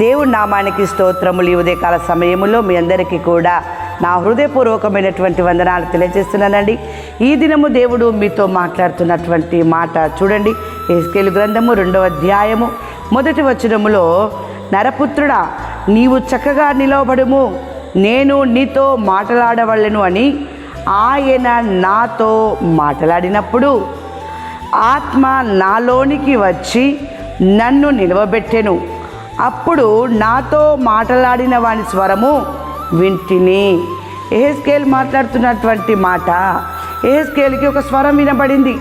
దేవుడి నామానికి స్తోత్రములు. ఈ ఉదయకాల సమయములో మీ అందరికీ కూడా నా హృదయపూర్వకమైనటువంటి వందనాలు తెలియజేస్తున్నానండి. ఈ దినము దేవుడు మీతో మాట్లాడుతున్నటువంటి మాట చూడండి. ఏస్కేలు గ్రంథము రెండవ అధ్యాయము మొదటి వచనములో నరపుత్రుడా నీవు చక్కగా నిలవబడుము. నేను నీతో మాట్లాడవలను అని ఆయన నాతో మాట్లాడినప్పుడు ఆత్మ నాలోనికి వచ్చి నన్ను నిలవబెట్టెను. అప్పుడు నాతో మాట్లాడిన వాని స్వరము వింటిని. ఏహెస్కేల్ మాట్లాడుతున్నటువంటి మాట ఏహెస్కేల్కి ఒక స్వరం వినబడింది.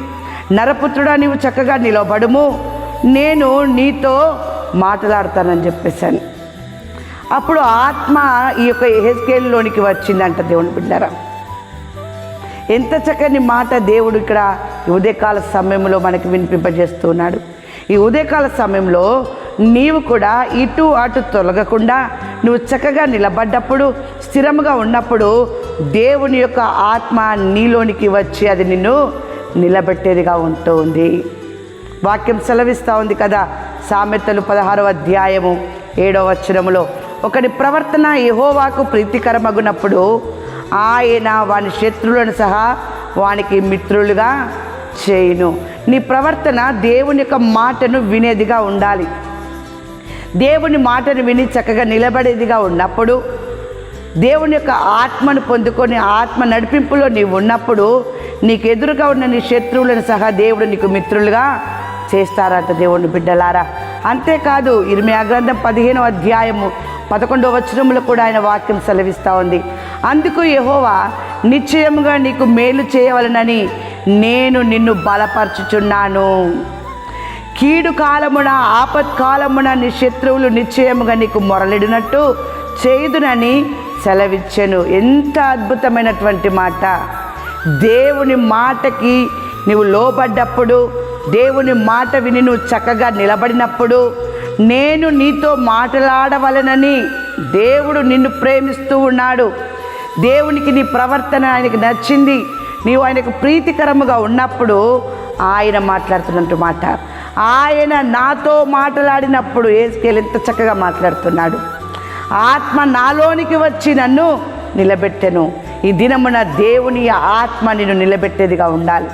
నరపుత్రుడా నీవు చక్కగా నిలబడుము. నేను నీతో మాట్లాడతానని చెప్పేశాను. అప్పుడు ఆత్మ ఈ యొక్క ఎహెస్కేల్లోనికి వచ్చిందంట దేవుని బిడ్డారా. ఎంత చక్కని మాట దేవుడు ఇక్కడ ఈ ఉదయకాల సమయంలో మనకి వినిపింపజేస్తున్నాడు. ఈ ఉదయకాల సమయంలో నీవు కూడా ఇటు అటు తొలగకుండా నువ్వు చక్కగా నిలబడ్డప్పుడు స్థిరముగా ఉన్నప్పుడు దేవుని యొక్క ఆత్మ నీలోనికి వచ్చి అది నిన్ను నిలబెట్టేదిగా ఉంటుంది. వాక్యం సెలవిస్తూ ఉంది కదా సామెతలు పదహారవ అధ్యాయము ఏడవ వచనములో. ఒకని ప్రవర్తన యహోవాకు ప్రీతికరమగునప్పుడు ఆయన వాని శత్రువులను సహా వానికి మిత్రులుగా చేయును. నీ ప్రవర్తన దేవుని యొక్క మాటను వినేదిగా ఉండాలి. దేవుని మాటను విని చక్కగా నిలబడేదిగా ఉన్నప్పుడు దేవుని యొక్క ఆత్మను పొందుకొని ఆత్మ నడిపింపులో నీవు ఉన్నప్పుడు నీకు ఎదురుగా ఉన్న నీ శత్రువులను సహా దేవుడు నీకు మిత్రులుగా చేస్తారట దేవుని బిడ్డలారా. అంతేకాదు ఇరిమి గ్రంథం పదిహేనో అధ్యాయము పదకొండవ వచనంలో కూడా ఆయన వాక్యం సెలవిస్తూ ఉంది. అందుకు యహోవా నిశ్చయముగా నీకు మేలు చేయవలనని నేను నిన్ను బలపరచుచున్నాను. కీడు కాలమున ఆపత్కాలమున నీ శత్రువులు నిశ్చయముగా నీకు మొరలిడినట్టు చేదునని సెలవిచ్చెను. ఎంత అద్భుతమైనటువంటి మాట. దేవుని మాటకి నువ్వు లోబడ్డప్పుడు దేవుని మాట విని నువ్వు చక్కగా నిలబడినప్పుడు నేను నీతో మాట్లాడవలనని దేవుడు నిన్ను ప్రేమిస్తూ ఉన్నాడు. దేవునికి నీ ప్రవర్తన ఆయనకు నచ్చింది. నీవు ఆయనకు ప్రీతికరముగా ఉన్నప్పుడు ఆయన మాట్లాడుతున్నట్టు మాట. ఆయన నాతో మాట్లాడినప్పుడు ఏసుకేలు ఎంత చక్కగా మాట్లాడుతున్నాడు. ఆత్మ నాలోనికి వచ్చి నన్ను నిలబెట్టెను. ఈ దినమున దేవుని ఆత్మ నిన్ను నిలబెట్టేదిగా ఉండాలి.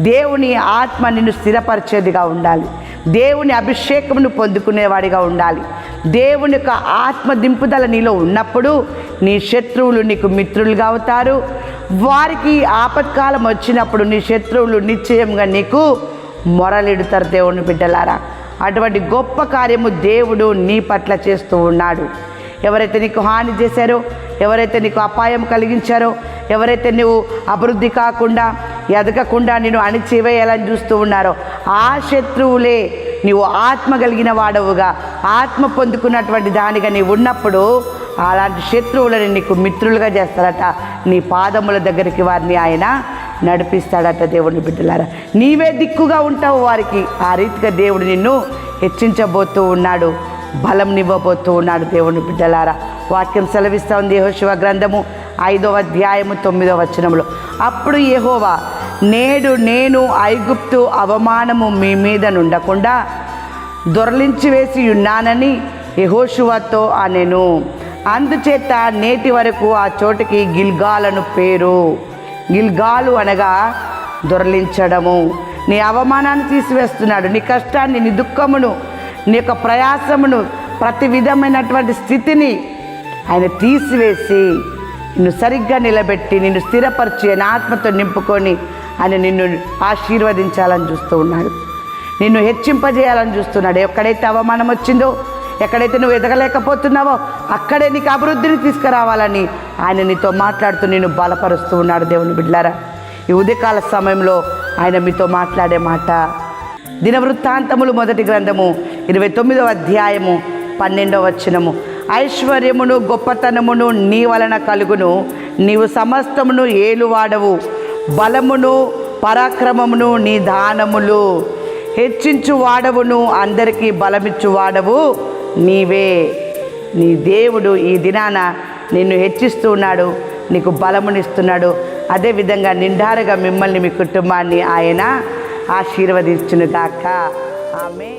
దేవుని ఆత్మ నిన్ను స్థిరపరిచేదిగా ఉండాలి. దేవుని అభిషేకమును పొందుకునేవాడిగా ఉండాలి. దేవుని యొక్క ఆత్మ దింపుదల నీలో ఉన్నప్పుడు నీ శత్రువులు నీకు మిత్రులుగా అవుతారు. వారికి ఆపత్కాలం వచ్చినప్పుడు నీ శత్రువులు నిశ్చయంగా నీకు మొరలిడుతారు దేవుని బిడ్డలారా. అటువంటి గొప్ప కార్యము దేవుడు నీ పట్ల చేస్తూ ఉన్నాడు. ఎవరైతే నీకు హాని చేశారో ఎవరైతే నీకు అపాయం కలిగించారో ఎవరైతే నువ్వు అభివృద్ధి కాకుండా ఎదగకుండా నేను అణిచివేయాలని చూస్తూ ఉన్నారో ఆ శత్రువులే నీవు ఆత్మ కలిగిన వాడవుగా ఆత్మ పొందుకున్నటువంటి దానిగా నీవు ఉన్నప్పుడు అలాంటి శత్రువులని నీకు మిత్రులుగా చేస్తారట. నీ పాదముల దగ్గరికి వారిని ఆయన నడిపిస్తాడట దేవుని బిడ్డలారా. నీవే దిక్కుగా ఉంటావు వారికి. ఆ రీతిగా దేవుడు నిన్ను హెచ్చించబోతూ ఉన్నాడు. బలం నివ్వబోతూ ఉన్నాడు దేవుని బిడ్డలారా. వాక్యం సెలవిస్తూ ఉంది యహోశివ గ్రంథము ఐదవ అధ్యాయము తొమ్మిదవ వచనంలో అప్పుడు యహోవా నేడు నేను ఐగుప్తు అవమానము మీ మీద నుండకుండా దొరలించి వేసి ఉన్నానని యెహోషువతో అనెను. అందుచేత నేటి వరకు ఆ చోటికి గిల్గాలను పేరు. గిల్గాలు అనగా దొరలించడము. నీ అవమానాన్ని తీసివేస్తున్నాడు నీ కష్టాన్ని నీ దుఃఖమును నీ యొక్క ప్రయాసమును ప్రతి విధమైనటువంటి స్థితిని ఆయన తీసివేసి నిన్ను సరిగ్గా నిలబెట్టి నిన్ను స్థిరపరిచి ఆయన ఆత్మతో నింపుకొని ఆయన నిన్ను ఆశీర్వదించాలని చూస్తూ ఉన్నాడు. నిన్ను హెచ్చింపజేయాలని చూస్తున్నాడు. ఎక్కడైతే అవమానం వచ్చిందో ఎక్కడైతే నువ్వు ఎదగలేకపోతున్నావో అక్కడే నీకు అభివృద్ధిని తీసుకురావాలని ఆయన నీతో మాట్లాడుతూ నేను బలపరుస్తూ ఉన్నాడు దేవుని బిడ్లారా ఈ ఉదయకాల సమయంలో ఆయన మీతో మాట్లాడే మాట. దినవృత్తాంతములు మొదటి గ్రంథము ఇరవై తొమ్మిదవ అధ్యాయము పన్నెండవ వచనము. ఐశ్వర్యమును గొప్పతనమును నీ వలన కలుగును. నీవు సమస్తమును ఏలువాడవు. బలమును పరాక్రమమును నీ దానములు. హెచ్చించు వాడవును అందరికీ బలమిచ్చు వాడవు నీవే నీ దేవుడు ఈ దినాన నిన్ను హెచ్చిస్తూ ఉన్నాడు నీకు బలమునిస్తున్నాడు. అదేవిధంగా నిండారుగా మిమ్మల్ని మీ కుటుంబాన్ని ఆయన ఆశీర్వదించును గాక. ఆమె